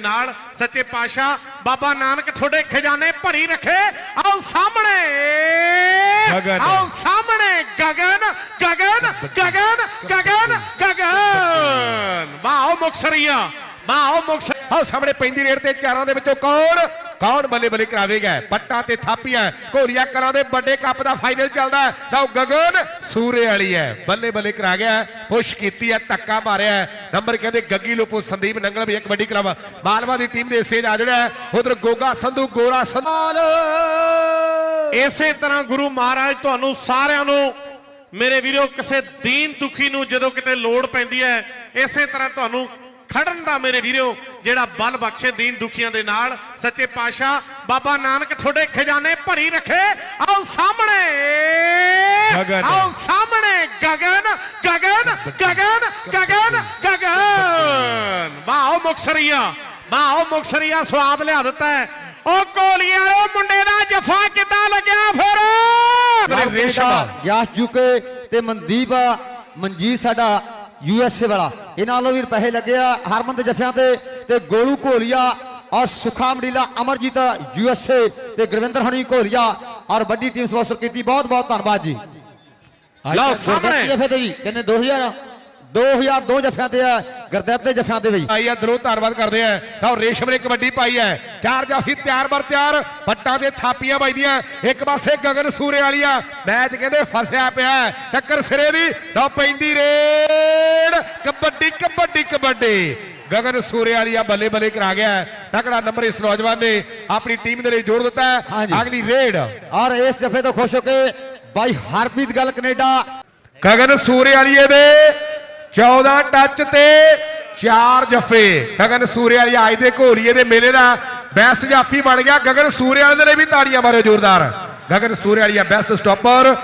ਨਾਲ ਸੱਚੇ ਪਾਤਸ਼ਾਹ ਬਾਬਾ ਨਾਨਕ ਤੁਹਾਡੇ ਖਜ਼ਾਨੇ ਭਰੀ ਰੱਖੇ। ਆਓ ਸਾਹਮਣੇ। ਗਗਨ। ਆਓ ਸਾਹਮਣੇ। ਗਗਨ ਗਗਨ ਗਗਨ। ਗਗਨ ਗਗਨ ਵਾਓ ਮੁਕਸਰੀਆ ਵਾਓ ਮੁਕਸਰ ਆਹ ਸਾਹਮਣੇ ਪੈਂਦੀ ਰੇਡ ਤੇ ਚਾਰਾਂ ਦੇ ਵਿੱਚੋਂ ਕੌਣ? ਕੌਣ ਬੱਲੇ ਬੱਲੇ ਕਰਾਵੇਗਾ? ਪੱਟਾ ਤੇ ਥਾਪੀਆਂ। ਘੋਰੀਆ ਕਰਾਂ ਦੇ ਵੱਡੇ ਕੱਪ ਦਾ ਫਾਈਨਲ ਚੱਲਦਾ। ਲਓ ਗਗਨ ਸੂਰੇ ਵਾਲੀ ਹੈ। ਬੱਲੇ ਬੱਲੇ ਕਰਾ ਗਿਆ ਪੁਸ਼ ਕੀਤੀ ਹੈ ਧੱਕਾ ਮਾਰਿਆ। ਨੰਬਰ ਕਹਿੰਦੇ ਗੱਗੀ ਲੋਪੋ ਸੰਦੀਪ ਨੰਗਲ ਵੀ ਇੱਕ ਵੱਡੀ ਕਲੱਬ ਮਾਲਵਾ ਦੀ ਟੀਮ ਦੇ ਸੇਜ ਆ ਜਿਹੜਾ ਉਧਰ ਗੋਗਾ ਸੰਧੂ ਗੋਰਾ ਸੰਧੂ। ਇਸੇ ਤਰ੍ਹਾਂ ਗੁਰੂ ਮਹਾਰਾਜ ਤੁਹਾਨੂੰ ਸਾਰਿਆਂ ਨੂੰ ਮੇਰੇ ਵੀਰੋ ਕਿਸੇ ਦੀਨ ਦੁਖੀ ਨੂੰ ਜਦੋਂ ਕਿਤੇ ਲੋੜ ਪੈਂਦੀ ਹੈ ਇਸੇ ਤਰ੍ਹਾਂ ਤੁਹਾਨੂੰ ਖੜਨ ਦਾ ਮੇਰੇ ਵੀਰੋ ਜਿਹੜਾ ਬਲ ਬਖਸ਼ੇ ਦੀਨ ਦੁਖੀਆਂ ਦੇ ਨਾਲ ਸੱਚੇ ਪਾਤਸ਼ਾਹ ਬਾਬਾ ਨਾਨਕ ਤੁਹਾਡੇ ਖਜ਼ਾਨੇ ਭਰੀ ਰੱਖੇ। ਆਓ ਸਾਹਮਣੇ। ਗਗਨ। ਆਓ ਸਾਹਮਣੇ। ਗਗਨ ਗਗਨ ਗਗਨ ਗਗਨ ਗਗਨ। ਵਾਓ ਮੁਕਸਰੀਆ। ਵਾਓ ਮੁਕਸਰੀਆ ਸਵਾਦ ਲਿਆ ਦਿੱਤਾ ਹੈ। ਉਹ ਕੋਲੀਆਂ ਵਾਲੇ ਮੁੰਡੇ ਦਾ ਜਫਾ ਕਿੱਦਾਂ ਲੱਗਿਆ ਫਿਰ? ਰੇਸ਼ਮਾ ਯਾਸ ਜੁਕੇ ਤੇ ਮਨਦੀਪ ਮਨਜੀਤ ਸਾਡਾ ਯੂ ਐਸ ਏ ਵਾਲਾ। ਇਹਨਾਂ ਵੱਲੋਂ ਵੀ ਪੈਸੇ ਲੱਗੇ ਆ ਹਰਮਨ ਦੇ ਜਫਿਆਂ ਤੇ ਤੇ ਗੋਲੂ ਘੋਲੀਆ ਔਰ Sukha ਮਡੀਲਾ Amarjit U S A ਤੇ ਗੁਰਵਿੰਦਰ ਹਣੀ ਘੋਲੀਆ ਔਰ ਵੱਡੀ ਟੀਮ ਸਪਾਂਸਰ ਕੀਤੀ। ਬਹੁਤ ਬਹੁਤ ਧੰਨਵਾਦ ਜੀ। ਲਓ ਸਾਹਮਣੇ। ਜਫੇ ਤੇ ਜੀ? ਕਹਿੰਦੇ 2000 2002 ਜਫਿਆਂ ਤੇ ਆ ਗੁਰਦਿੱਤ ਦੇ ਜਫਿਆਂ ਤੇ ਵੀ। ਆਈ ਆ ਦਰੋ ਧੰਨਵਾਦ ਕਰਦੇ ਆ। ਲਓ ਰੇਸ਼ਮ ਨੇ ਕਬੱਡੀ ਪਾਈ ਹੈ। ਚਾਰ ਜਾਫੀ ਤਿਆਰ ਬਰ ਤਿਆਰ ਪੱਟਾਂ ਦੇ ਥਾਪੀਆਂ ਵੱਜਦੀਆਂ। ਇੱਕ ਪਾਸੇ ਗਗਨ ਸੂਰੇ ਵਾਲੀਆ ਮੈਚ ਕਹਿੰਦੇ ਫਸਿਆ ਪਿਆ। ਟੱਕਰ ਸਿਰੇ ਦੀ ਲਓ ਪੈਂਦੀ ਰੇਡ। ਕਬੱਡੀ ਕਬੱਡੀ ਗਗਨ ਸੂਰੇ ਵਾਲੀਆ ਬੱਲੇ ਬੱਲੇ ਕਰਾ ਗਿਆ। ਤਕੜਾ ਨੰਬਰ ਇਸ ਨੌਜਵਾਨ ਨੇ ਆਪਣੀ ਟੀਮ ਦੇ ਲਈ ਜੋੜ ਦਿੱਤਾ। ਅਗਲੀ ਰੇਡ। ਔਰ ਇਸ ਜਫੇ ਤੋਂ ਖੁਸ਼ ਹੋ ਕੇ ਬਾਈ ਹਰਪ੍ਰੀਤ ਗੱਲ ਕੈਨੇਡਾ। ਗਗਨ ਸੂਰੇ ਵਾਲੀਏ ਦੇ 14 ਟੱਚ ਤੇ 4 ਜਫੇ। ਗਗਨ ਸੂਰੇ ਵਾਲੀ ਅੱਜ ਦੇ ਘੋਰੀਏ ਦੇ ਮੇਲੇ ਦਾ ਬੈਸਟ ਜਾਫੀ ਬਣ ਗਿਆ। ਗਗਨ ਸੂਰੇ ਵਾਲੇ ਦੇ ਲਈ ਵੀ ਤਾੜੀਆਂ ਮਾਰੋ ਜ਼ੋਰਦਾਰ। ਗਗਨ ਸੂਰੇ ਵਾਲੀਆ ਬੈਸਟ ਸਟਾਪਰ